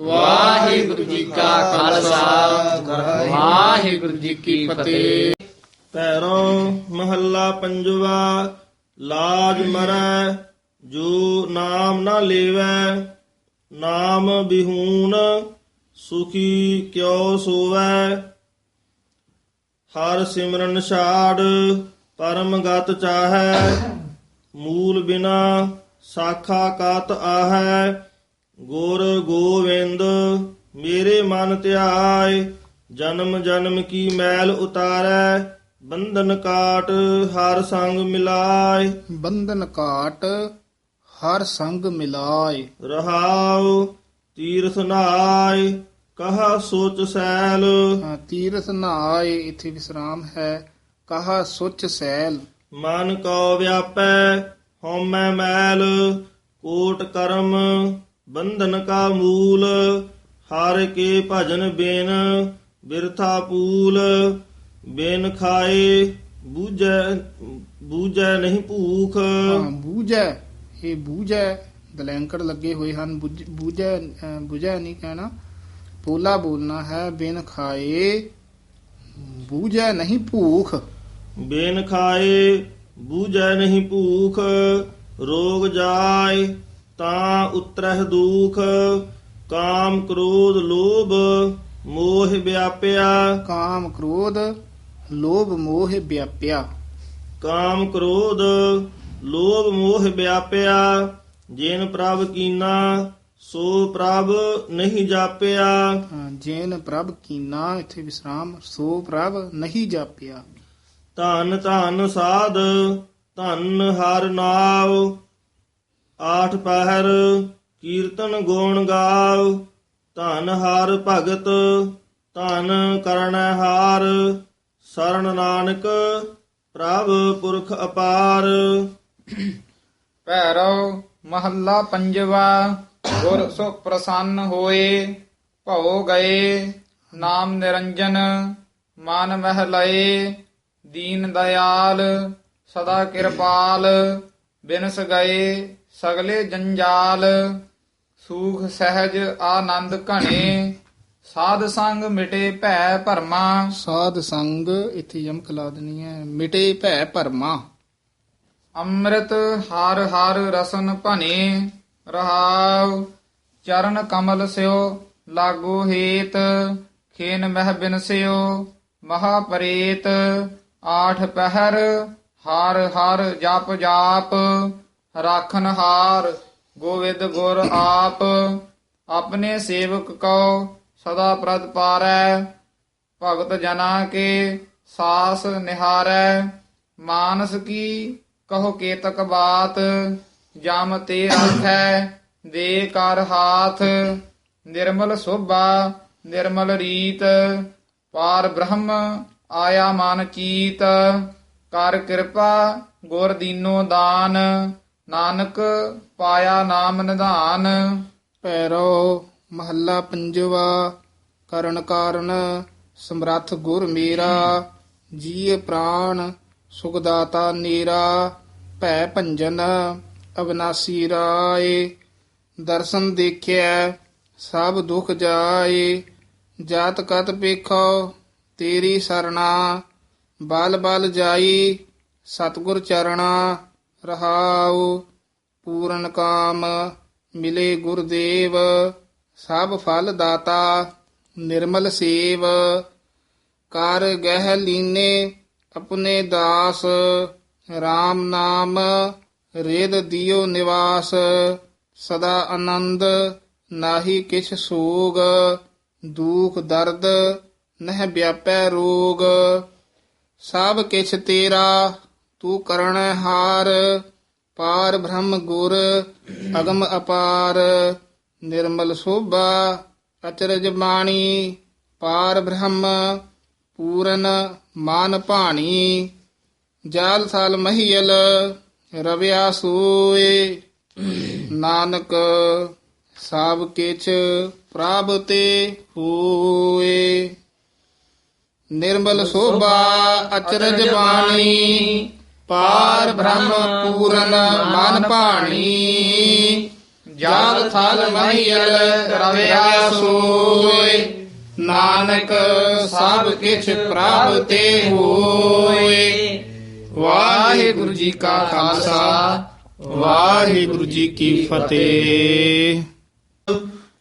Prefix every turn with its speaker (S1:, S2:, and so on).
S1: ਵਾਹਿਗੁਰੂ ਜੀ ਕਾ ਖਾਲਸਾ। ਵਾਹਿਗੁਰੂ ਜੀ ਕੀ ਫਤਿਹ।
S2: ਪੈਰੋਂ ਮਹੱਲਾ ਪੰਜਵਾ, ਲਾਜ ਮਰੈ, ਜੋ ਨਾਮ ਨਾ ਲੇਵੈ, ਨਾਮ ਬਿਹੂਨ, ਸੁਖੀ ਕਿਉ ਸੋਵੈ। ਹਰ ਸਿਮਰਨ ਛਾੜ, ਪਰਮ ਗਤ ਚਾਹੈ, ਮੂਲ ਬਿਨਾ ਸਾਖਾ ਕਤ ਆਹੈ। ਗੁਰ ਗੋਵਿੰਦ ਮੇਰੇ ਮਨ ਧਿਆਏ ਜਨਮ ਜਨਮ ਕੀ ਮੈਲ ਉਤਾਰੈ ਬੰਧਨ ਕਾਟ ਹਰ ਸੰਗ ਮਿਲਾਏ।
S3: ਬੰਧਨ ਕਾਟ ਹਰ ਸੰਗ ਮਿਲਾਏ।
S2: ਰਹਾਉ ਤੀਰਥ ਨਾਏ ਕਹਾ ਸੋਚ ਸੈਲ।
S3: ਹਾਂ, ਤੀਰਥ ਨਾਏ ਇਥੇ ਵਿਸਰਾਮ ਹੈ ਕਹਾ ਸੁਚ ਸੈਲ।
S2: ਮਨ ਕੋ ਵਿਆਪੈ ਹਉਮੈ ਮੈਲ ਕੋਟ ਕਰਮ ਬੰਧਨ ਕਾ ਮੂਲ ਹਰ ਕੇ ਭਜਨ ਬਿਨ ਬਿਰਥਾ ਪੂਲ ਬਿਨ ਖਾਏ ਬੂਝੈ ਬੂਝੈ ਨਹੀਂ ਭੂਖ
S3: ਹਾਂ ਬੂਝੈ ਇਹ ਬੂਝੈ ਦਲੈਂਕੜ ਲੱਗੇ ਹੋਏ ਹਨ ਬੂਝ- ਬੂਝੈ ਅਹ, ਬੂਝੈ ਨਹੀਂ ਕਹਿਣਾ ਪੋਲਾ ਬੋਲਣਾ ਹੈ ਬਿਨ ਖਾਏ ਬੂਝੈ ਨਹੀਂ ਭੂਖ
S2: ਬਿਨ ਖਾਏ ਬੂਝੈ ਨਹੀਂ ਭੂਖ ਰੋਗ ਜਾਏ ਤਾਂ ਉਤਰਹਿ ਦੁਖ ਕਾਮ ਕ੍ਰੋਧ ਲੋਭ ਮੋਹ ਵਿਆਪਿਆ।
S3: ਕਾਮ ਕ੍ਰੋਧ ਲੋਭ ਮੋਹ ਵਿਆਪਿਆ।
S2: ਕਾਮ ਕ੍ਰੋਧ ਲੋਭ ਮੋਹ ਵਿਆਪਿਆ। ਜਿਨ ਪ੍ਰਭ ਕੀਨਾ ਸੋ ਪ੍ਰਭ ਨਹੀਂ ਜਾਪਿਆ।
S3: ਜੇਨ ਪ੍ਰਭ ਕੀਨਾ ਇਥੇ ਵਿਸਰਾਮ ਸੋ ਪ੍ਰਭ ਨਹੀਂ ਜਾਪਿਆ।
S2: ਧੰਨ ਧੰਨ ਸਾਧ ਧੰਨ ਹਰ ਨਾਉ। ਆਠ ਪਹਿਰ ਕੀਰਤਨ ਗੁਣ ਗਾਵ, ਧਨ ਹਾਰ ਭਗਤ, ਧਨ ਕਰਣੈ ਹਾਰ ਸਰਣ ਨਾਨਕ ਪ੍ਰਭ ਪੁਰਖ ਅਪਾਰ।
S4: ਭੈਰਵ ਮਹੱਲਾ ਪੰਜਵਾ, ਗੁਰ ਸੋ ਪ੍ਰਸੰਨ ਹੋਏ, ਭਉ ਗਏ, ਨਾਮ ਨਿਰੰਜਨ, ਮਨ ਮਹਿ ਲਏ, ਦੀਨ ਦਇਆਲ, ਸਦਾ ਕਿਰਪਾਲ ਬਿਨਸ ਗਏ ਸਗਲੇ ਜੰਜਾਲ ਸੂਖ ਸਹਿਜ ਆਨੰਦ ਘਣੇ ਸਾਧ ਸੰਗ ਮਿਟੇ ਭੈ ਭਰਮਾ।
S3: ਸਾਧ ਸੰਗ ਇਥੇ ਯਮਕ ਲਾ ਦੇਣੀ ਹੈ ਮਿਟੇ ਭੈ ਭਰਮਾ।
S4: ਅੰਮ੍ਰਿਤ ਹਰ ਹਰ ਰਸਨ ਭਨੇ ਰਹਾਉ ਚਰਨ ਕਮਲ ਸਿਓ ਲਾਗੋ ਹੇਤ ਖੇਨ ਮਹਿ ਬਿਨਸਿਓ ਮਹਾ ਪਰੇਤ ਆਠ ਪਹਿਰ ਹਰ ਹਰ ਜਪ ਜਾਪ, ਰਾਖਨ ਹਾਰ, ਗੋਵਿੰਦ ਗੁਰ ਆਪ, ਆਪਣੇ ਸੇਵਕ ਕੋ ਸਦਾ ਪ੍ਰਦ ਪਾਰੈ, ਭਗਤ ਜਨਾ ਕੇ ਸਾਸ ਨਿਹਾਰੈ, ਮਾਨਸ ਕੀ ਕਹੋ ਕੇਤਕ ਬਾਤ, ਜਮ ਤੇ ਆਖੈ, ਦੇ ਕਰ ਹਾਥ, ਨਿਰਮਲ ਸੋਭਾ, ਨਿਰਮਲ ਰੀਤ, ਪਾਰ ਬ੍ਰਹਮ ਆਇਆ ਮਨ ਚੀਤ ਕਰ ਕਿਰਪਾ ਗੁਰ ਦੀਨੋ ਦਾਨ, ਨਾਨਕ ਪਾਇਆ ਨਾਮ ਨਿਧਾਨ।
S3: ਪੈਰੋ ਮਹੱਲਾ ਪੰਜਵਾ, ਕਰਨ ਕਾਰਨ ਸਮਰੱਥ ਗੁਰ ਮੇਰਾ, ਜੀਅ ਪ੍ਰਾਣ ਸੁਖਦਾਤਾ ਨੀਰਾ, ਭੈ ਭੰਜਨ ਅਵਨਾਸੀ ਰਾਏ। ਦਰਸ਼ਨ ਦੇਖਿਆ ਸਭ ਦੁਖ ਜਾਏ, ਜਾਤ ਕਤ ਪੇਖੋ, ਤੇਰੀ ਸਰਣਾ ਬਲ ਬਲ ਜਾਈ, ਸਤਗੁਰ ਚਰਣਾ, ਰਹਾਉ, ਪੂਰਨ ਕਾਮ, ਮਿਲੇ ਗੁਰਦੇਵ, ਸਭ ਫਲ ਦਾਤਾ, ਨਿਰਮਲ ਸੇਵ। ਕਰ ਗਹਿ ਲੀਨੇ, ਆਪਣੇ ਦਾਸ RAM ਨਾਮ, ਰੇਦ ਦਿਓ ਨਿਵਾਸ। ਸਦਾ ਆਨੰਦ, ਨਾਹੀ ਕਿਛ ਸੋਗ, ਦੁਖ ਦਰਦ, ਨਹਿ ਵਿਆਪੈ ਰੋਗ। ਸਭ ਕਿਛ ਤੇਰਾ, ਤੂੰ ਕਰਣ ਹਾਰ, ਪਾਰ ਬ੍ਰਹਮ ਗੁਰ, ਅਗਮ ਅਪਾਰ, ਨਿਰਮਲ ਸੋਭਾ, ਅਚਰਜ ਬਾਣੀ, ਪਾਰ ਬ੍ਰਹਮ, ਪੂਰਨ ਮਾਨ ਭਾਣੀ, ਜਾਲ ਸਾਲ ਮਹੀਲ ਰਵਿਆ ਸੋਏ। ਨਾਨਕ ਸਭ ਕਿਛ ਪ੍ਰਭ ਤੇ ਹੋਏ। ਨਿਰਮਲ ਸੋਭਾ ਅਚਰਜ ਬਾਣੀ, ਪਾਰ ਬ੍ਰਹਮ ਪੂਰਨ ਮਨ ਭਾਣੀ। ਜਾਲ ਥਲ ਮਹੀਲ ਰਵਿਆ ਸੋਏ, ਨਾਨਕ ਸਭ ਕਿਛ ਪ੍ਰਭ ਤੇ ਹੋਏ। ਵਾਹਿਗੁਰੂ ਜੀ ਕਾ ਖਾਲਸਾ,
S4: ਵਾਹਿਗੁਰੂ ਜੀ ਕੀ ਫਤਿਹ।